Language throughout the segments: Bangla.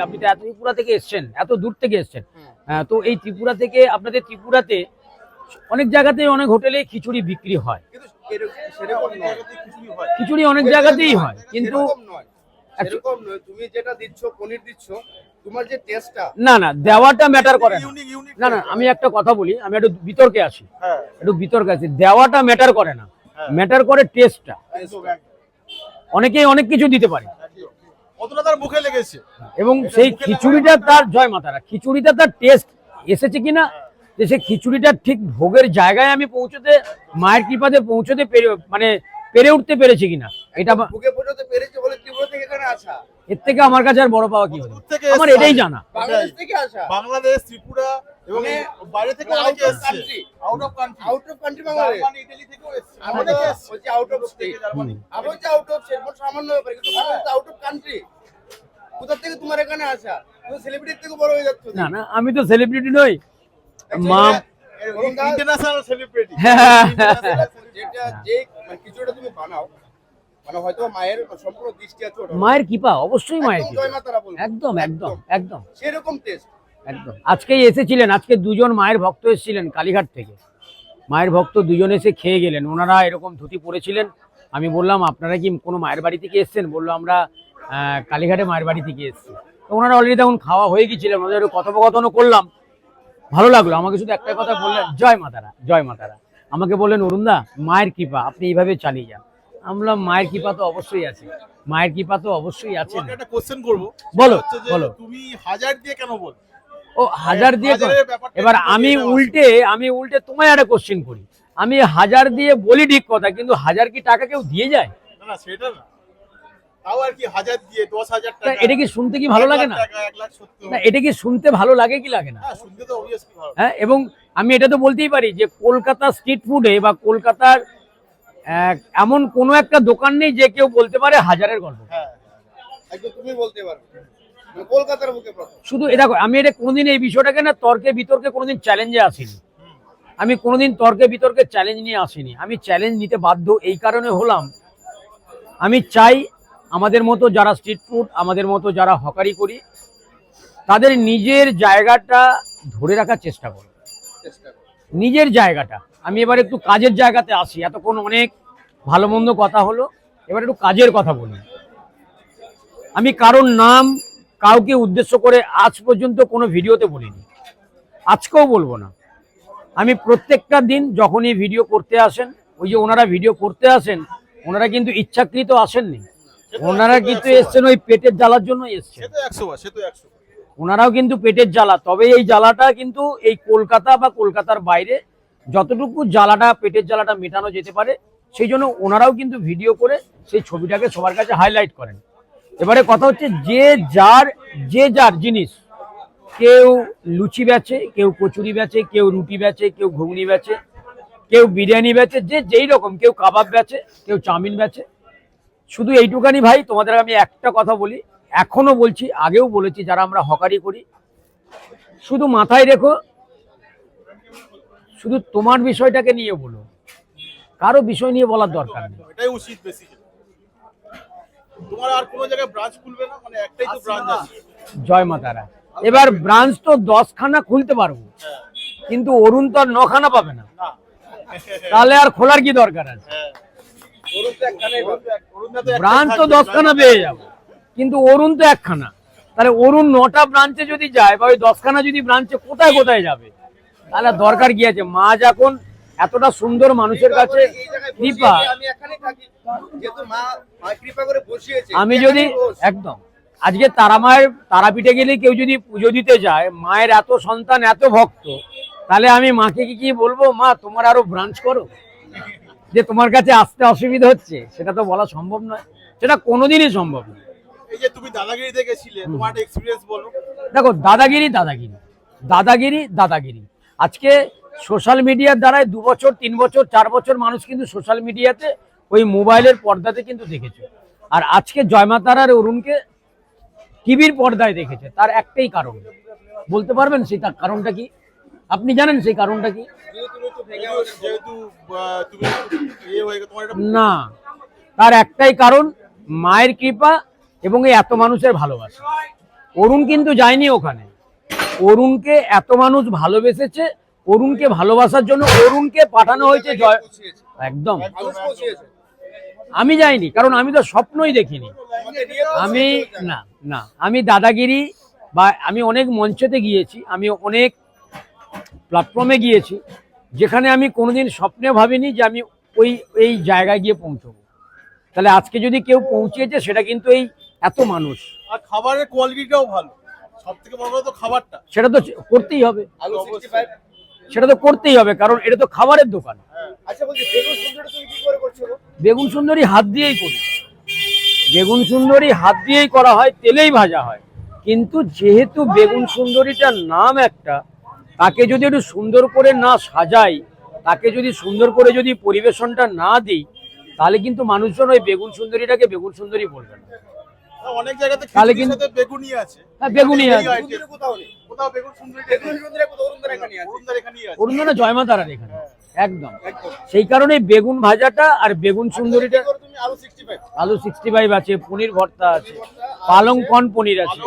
বলি আপনি তো এত ত্রিপুরা থেকে এসছেন এত দূর থেকে এসছেন। হুম। তো এই ত্রিপুরা থেকে আপনাদের ত্রিপুরাতে অনেক জায়গাতে অনেক হোটেলে খিচুড়ি বিক্রি হয়। এরকম- খিচুড়ি অনেক জায়গাতেই হয় কিন্তু সেরকম নয় তুমি যেটা দিচ্ছ পনির দিচ্ছ তোমার যে টেস্টটা না না দেওয়াটা ম্যাটার করে না। না না আমি একটা কথা বলি আমি একটু বিতর্কে আসি হ্যাঁ। একটু বিতর্কে আছি। দেওয়াটা ম্যাটার করে না। হ্যাঁ। ম্যাটার করে টেস্টটা অনেকেই অনেক কিছু দিতে পারে। কতটা তার মুখে লেগেছে। এবং সেই খিচুড়িটা তার জয় মাতারা খিচুড়িটা তার টেস্ট এসেছে কিনা যে সেই খিচুড়িটা ঠিক ভোগের জায়গায় আমি পৌঁছতে মায়ের কৃপাতে পৌঁছতে পেরে মানে পেরে উঠতে পেরেছি কিনা এটা বা- বুকে পর্যন্ত পেরেছে বলে ত্রিপুরা থেকে এখানে আসা। এর থেকে আমার কাছে আর বড় পাওয়া কি হলো আমার এটাই জানা। বাংলাদেশ থেকে আসা। বাংলাদেশ ত্রিপুরা এবং মানে বাইরে থেকে অনেকে of এসছে। Out of country out of country Bangladesh. Germany Italy থেকেও এসছে। আমরা বলছি আউট অফ স্টেট জার্মানি আমি বলছি আউট অফ স্টেট সামান্য ব্যাপার। কিন্তু আউট অফ কান্ট্রি কোথা থেকে তোমার এখানে আসা? তুমি সেলিব্রিটি থেকে বড় হয়ে যাচ্ছ। না না আমি তো সেলিব্রিটি নই। মা ইন্টারন্যাশনাল সেলিব্রিটি হ্যাঁ। যেটা যে মানে কিছুটা তুমি বানাও। মানে হয়তো মায়ের সম্পূর্ণ দৃষ্টি আছে মায়ের কৃপা অবশ্যই মায়ের একদম একদম একদম সেরকম টেস্ট একদম। আজকেই এসেছিলেন আজকে দুজন মায়ের ভক্ত এসেছিলেন কালীঘাট থেকে। মায়ের ভক্ত দুজন এসে খেয়ে গেলেন। ওনারা এরকম ধুতি পরেছিলেন। আমি বললাম আপনারা কি কোনো মায়ের বাড়ি থেকে এসেছেন? বলল আমরা কালীঘাটে মায়ের বাড়ি থেকে এসেছি। তো ওনারা অলরেডি তখন খাওয়া হয়ে গেছিলেন। ওনাদের কথোপকথনও করলাম। ভালো লাগল। আমাকে শুধু একটাই কথা বললেন জয় মাতারা জয় মাতারা আমাকে বললেন অরুণদা মায়ের কৃপা আপনি এইভাবে চালিয়ে যান। আমি বললাম মায়ের কৃপা তো অবশ্যই আছে। মায়ের কৃপা তো অবশ্যই আছে একটা কোশ্চেন করব। বলো, বলো। তুমি হাজার দিয়ে কেন বল ও হাজার দিয়ে এবার আমি উল্টে আমি উল্টে তোমায় একটা কোশ্চেন করি। আমি হাজার দিয়ে বলি ঠিক কথা কিন্তু হাজার কি টাকা কেউ দিয়ে যায়? না সেটা না। এটা কি শুনতে কি ভালো লাগে না? এটা কি শুনতে ভালো লাগে কি লাগে না? হ্যাঁ হ্যাঁ এবং আমি এটা তো বলতেই পারি যে কলকাতা স্ট্রিট ফুডে বা কলকাতার এমন কোনো একটা দোকান নেই যে কেউ বলতে পারে হাজারের গল্প। হ্যাঁ তুমি বলতে পারো। কলকাতার বুকে প্রথম। শুধু এটা আমি এটা কোনোদিন এই বিষয়টাকে না তর্কে বিতর্কে কোনোদিন চ্যালেঞ্জে আসিনি। আমি কোনোদিন তর্কে বিতর্কে চ্যালেঞ্জ নিয়ে আসিনি। আমি চ্যালেঞ্জ নিতে বাধ্য এই কারণে হলাম আমি চাই আমাদের মতো যারা স্ট্রিট ফুড আমাদের মতো যারা হকারি করি তাদের নিজের জায়গাটা ধরে রাখার চেষ্টা করি নিজের জায়গাটা। আমি এবার একটু কাজের জায়গাতে আসি। এতক্ষণ অনেক ভালো মন্দ কথা হলো। এবার একটু কাজের কথা বলি। আমি কারোর নাম কাউকে উদ্দেশ্য করে আজ পর্যন্ত কোনো ভিডিওতে বলিনি। আজকেও বলব না। আমি প্রত্যেকটা দিন যখনই ভিডিও করতে আসেন ওই যে ওনারা ভিডিও করতে আসেন ওনারা কিন্তু ইচ্ছাকৃত আসেননি। ওনারা কিন্তু এসছেন ওই পেটের জ্বালার জন্য এসছেন। ওনারাও কিন্তু পেটের জ্বালা তবে এই জ্বালাটা কিন্তু এই কলকাতা বা কলকাতার বাইরে যতটুকু জ্বালাটা পেটের জ্বালাটা মেটানো যেতে পারে সেই জন্য ওনারাও কিন্তু ভিডিও করে সেই ছবিটাকে সবার কাছে হাইলাইট করেন। এবারে কথা হচ্ছে যে যার যে যার জিনিস। কেউ লুচি বেচে, কেউ কচুরি বেচে, কেউ রুটি বেচে, কেউ ঘুগনি বেচে, কেউ বিরিয়ানি বেচে, যে যেই রকম, কেউ কাবাব বেচে, কেউ চাউমিন বেচে। শুধু এইটুকানি ভাই, তোমাদের আমি একটা কথা বলি, এখনও বলছি, আগেও বলেছি, যারা আমরা হকারি করি, শুধু মাথায় রেখো, শুধু তোমার বিষয়টাকে নিয়ে বলো। কারও বিষয় নিয়ে বলার দরকার নেই। তোমার আর কোনো জায়গায় ব্রাঞ্চ খুলবে না? মানে একটাই তো ব্রাঞ্চ আছে। জয় মাতারা এবার ব্রাঞ্চ তো দশখানা খুলতে পারব। হ্যাঁ কিন্তু অরুণ তো আর নখানা পাবে না। তাহলে আর খোলার কি দরকার আছে? হ্যাঁ। ব্রাঞ্চ তো দশখানা পেয়ে যাব। কিন্তু অরুণ তো একখানা। তাহলে অরুণ নটা ব্রাঞ্চে যদি যায় বা ওই দশখানা যদি ব্রাঞ্চে কোথায় কোথায় যাবে? তাহলে দরকার কি আছে? মা যখন এতটা সুন্দর মানুষের কাছে কৃপা আমি যদি একদম আজকে তারা মায়ের তারাপীঠে গেলে কেউ যদি পুজো দিতে যায় মায়ের এত সন্তান এত ভক্ত তাহলে আমি মাকে কি কি বলব? মা তোমার আরও ব্রাঞ্চ করো। যে তোমার কাছে আসতে অসুবিধা হচ্ছে সেটা তো বলা সম্ভব নয়। সেটা কোনোদিনই সম্ভব নয়। এই যে তুমি দাদাগিরিতে গেছিলে তোমার এক্সপিরিয়েন্স বলো। দেখো দাদাগিরি দাদাগিরি। দাদাগিরি দাদাগিরি। আজকে সোশ্যাল মিডিয়ার দ্বারাই দু বছর, তিন বছর, চার বছর মানুষ কিন্তু সোশ্যাল মিডিয়াতে ওই মোবাইলের পর্দাতে কিন্তু দেখেছে। আর আজকে জয়মাতার আর অরুণকে টিভির পর্দায় দেখেছে, তার একটাই কারণ। বলতে পারবেন সেই তার কারণটা কি? আপনি জানেন সেই কারণটা কি? না, তার একটাই কারণ মায়ের কৃপা এবং এই এত মানুষের ভালোবাসা। অরুণ কিন্তু যায়নি ওখানে। অরুণকে এত মানুষ ভালোবেসেছে অরুণকে ভালোবাসার জন্য অরুণকে পাঠানো হয়েছে জয় একদম। আমি যাইনি কারণ আমি তো স্বপ্নই দেখিনি। আমি না না আমি দাদাগিরি বা আমি অনেক মঞ্চেতে গিয়েছি আমি অনেক প্ল্যাটফর্মে গিয়েছি যেখানে আমি কোনোদিন স্বপ্নে ভাবিনি যে আমি ওই এই জায়গায় গিয়ে পৌঁছবো। তাহলে আজকে যদি কেউ পৌঁছেছে সেটা কিন্তু এই এত মানুষ। আর খাবারের কোয়ালিটিটাও ভালো। সব থেকে বড় কথা তো খাবারটা। সেটা তো করতেই হবে। আলু 65 সেটা তো করতেই হবে কারণ এটা তো খাবারের দোকান। আচ্ছা করছ গো? বেগুন সুন্দরী হাত দিয়েই করি। বেগুন সুন্দরী হাত দিয়েই করা হয় তেলেই ভাজা হয়। কিন্তু যেহেতু বেগুন সুন্দরীটার নাম একটা তাকে যদি একটু সুন্দর করে না সাজাই তাকে যদি সুন্দর করে যদি পরিবেশনটা না দিই তাহলে কিন্তু মানুষজন ওই বেগুন সুন্দরীটাকে বেগুন সুন্দরী বলবে না। অনেক জায়গাতে তাহলে কিন্তু- বেগুনি আছে। হ্যাঁ আছে। কোথাও বেগুন সুন্দরী অরুণদার তারার এখানে একদম। সেই কারণে বেগুন ভাজাটা আর বেগুন সুন্দরীটা করো তুমি আলু সিক্সটি ফাইভ আছে পনির ভর্তা আছে পালং কর্ন পনির আছে।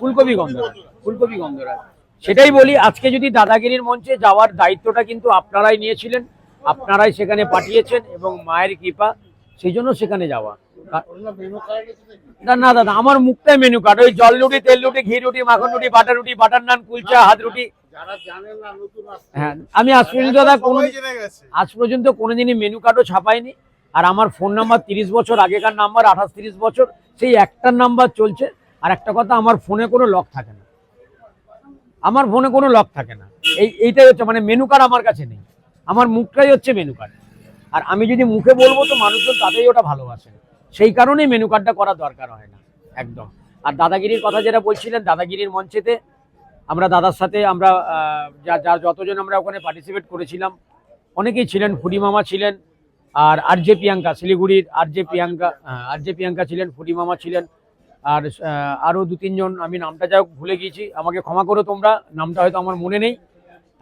ফুলকপি গন্ধরাজ ফুলকপি গন্ধরাজ সেটাই বলি আজকে যদি দাদাগিরির মঞ্চে যাওয়ার দায়িত্বটা কিন্তু আপনারাই নিয়েছিলেন আপনারাই সেখানে পাঠিয়েছেন এবং মায়ের কৃপা সেই জন্য সেখানে যাওয়া। না না দাদা আমার মুখটাই মেনু কার্ড ওই জল রুটি তেল রুটি ঘি রুটি মাখন রুটি বাটার রুটি বাটার নান কুলচা হাত রুটি। হ্যাঁ আমি আজ পর্যন্ত দাদা কোনো আজ পর্যন্ত কোনোদিনই মেনু কার্ডও ছাপাইনি। আর আমার ফোন নাম্বার তিরিশ বছর আগেকার নাম্বার আঠাশ তিরিশ বছর সেই একটার নাম্বার চলছে। আর একটা কথা আমার ফোনে কোনো লক থাকে না। আমার ফোনে কোনো লক থাকে না। এই এইটাই হচ্ছে মানে মেনু কার্ড আমার কাছে নেই। আমার মুখটাই হচ্ছে মেনু কার্ড আর আমি যদি মুখে বলব তো মানুষজন তাতেই ওটা ভালোবাসে। সেই কারণেই মেনু কার্ডটা করা দরকার হয় না, একদম। আর দাদাগিরির কথা যেটা বলছিলেন, দাদাগিরির মঞ্চেতে আমরা দাদার সাথে আমরা যা যা, যতজন আমরা ওখানে পার্টিসিপেট করেছিলাম, অনেকেই ছিলেন ফুডি মামা ছিলেন, আর আর জে প্রিয়াঙ্কা, শিলিগুড়ির R J Priyanka R J Priyanka ছিলেন ফুডি মামা ছিলেন, আর আরও দু তিনজন আমি নামটা হোক ভুলে গিয়েছি, আমাকে ক্ষমা করো তোমরা, নামটা হয়তো আমার মনে নেই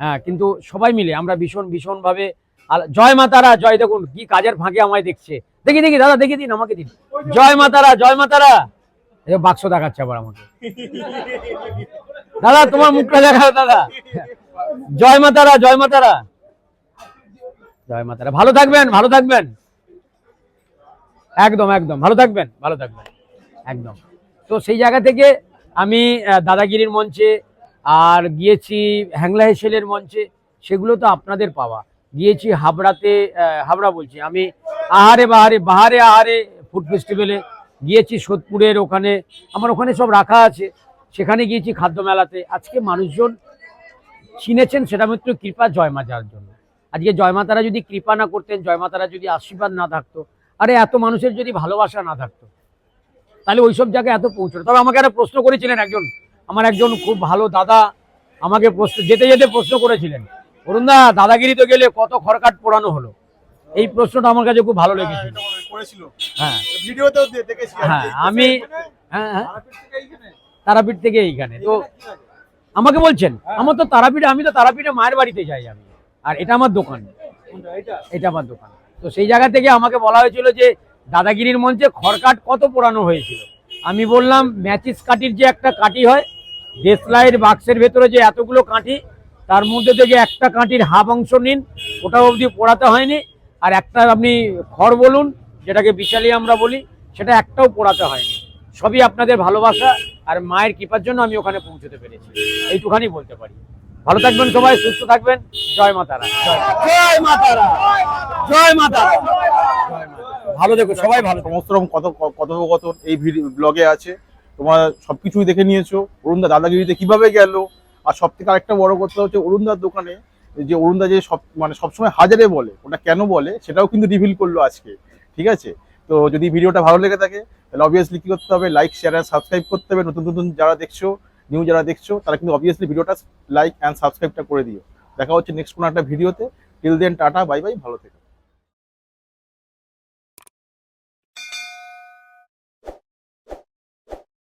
হ্যাঁ কিন্তু সবাই মিলে আমরা ভীষণ, ভীষণভাবে আল- জয় মাতারা জয় দেখুন, কি কাজের ফাঁকে আমায় দেখছে। দেখি দেখি, দাদা, দেখি দিন, আমাকে দিন। জয় মাতারা জয় মাতারা এই বাক্স দেখাচ্ছে আবার আমাকে। দাদা, তোমার মুখটা দেখাও, দাদা। জয় মাতারা জয় মাতারা জয় মাতারা ভালো থাকবেন ভালো থাকবেন। একদম একদম। ভালো থাকবেন ভালো থাকবেন। একদম। তো সেই জায়গা থেকে আমি দাদাগিরির মঞ্চে আর গিয়েছি হ্যাংলা হেসেলের মঞ্চে, সেগুলো তো আপনাদের পাওয়া। গিয়েছি হাবড়াতে হাবড়া বলছি, আমি আহারে বাহারে বাহারে আহারে ফুড ফেস্টিভ্যালে গিয়েছি সোদপুরের ওখানে, আমার ওখানে সব রাখা আছে, সেখানে গিয়েছি খাদ্য মেলাতে। আজকে মানুষজন চিনেছেন, সেটা মাত্র কৃপা জয়মাতার জন্য। আজকে জয়মাতারা যদি কৃপা না করতেন জয়মাতারা যদি আশীর্বাদ না থাকতো, আরে এত মানুষের যদি ভালোবাসা না থাকতো, তাহলে ওইসব জায়গায় এত পৌঁছতো তবে আমাকে একটা প্রশ্ন করেছিলেন একজন, আমার একজন খুব ভালো দাদা, আমাকে প্রশ্ন, যেতে যেতে প্রশ্ন করেছিলেন। অরুণদা দাদাগিরি তো গেলে কত খড়কাট পোড়ানো হলো? এই প্রশ্নটা আমার কাছে খুব ভালো হ্যাঁ, করেছিল হ্যাঁ। হ্যাঁ আমি হ্যাঁ হ্যাঁ। তারাপীঠ থেকে এইখানে? তো আমাকে বলছেন আমার তো তারাপীঠে আমি তো তারাপীঠে মায়ের বাড়িতে যাই আমি। আর এটা আমার দোকান। এটা আমার দোকান। তো সেই জায়গা থেকে আমাকে বলা হয়েছিল যে দাদাগিরির মঞ্চে খড়কাট কত পোড়ানো হয়েছিল? আমি বললাম ম্যাচিস কাঠির যে একটা কাঠি হয় দেশলাইয়ের বাক্সের ভেতরে যে এতগুলো কাঠি তার মধ্যে থেকে একটা কাঁটির হাফ অংশ নিন ওটা অবধি পড়াতে হয়নি। আর একটা আপনি খড় বলুন যেটাকে বিশালি আমরা বলি সেটা একটাও পোড়াতে হয়নি। সবই আপনাদের ভালোবাসা আর মায়ের কৃপার জন্য আমি ওখানে পৌঁছতে পেরেছি। এইটুখানি বলতে পারি। ভালো থাকবেন সবাই সুস্থ থাকবেন। জয় মাতারা জয় মাতারা জয় মাতারা ভালো দেখো সবাই ভালো সমস্ত রকম কত কথোপকথন এই ব্লগে আছে। তোমরা সবকিছুই দেখে নিয়েছো। অরুণদা দাদাগিরিতে কীভাবে গেল? আর সব থেকে আরেকটা বড় কথা হচ্ছে অরুণদার দোকানে যে অরুণদা যে সব মানে সবসময় হাজারে বলে, ওটা কেন বলে সেটাও কিন্তু রিভিল করল আজকে, ঠিক আছে? তো যদি ভিডিওটা ভালো লেগে থাকে, তাহলে অবভিয়াসলি কি করতে হবে? লাইক শেয়ার অ্যান্ড সাবস্ক্রাইব করতে হবে। নতুন নতুন যারা দেখছ নিউ যারা দেখছ, তারা কিন্তু অবভিয়াসলি ভিডিওটা লাইক অ্যান্ড সাবস্ক্রাইবটা করে দিও। দেখা হচ্ছে নেক্সট কোনো একটা ভিডিওতে। Till then tata bye bye ভালো থেকো।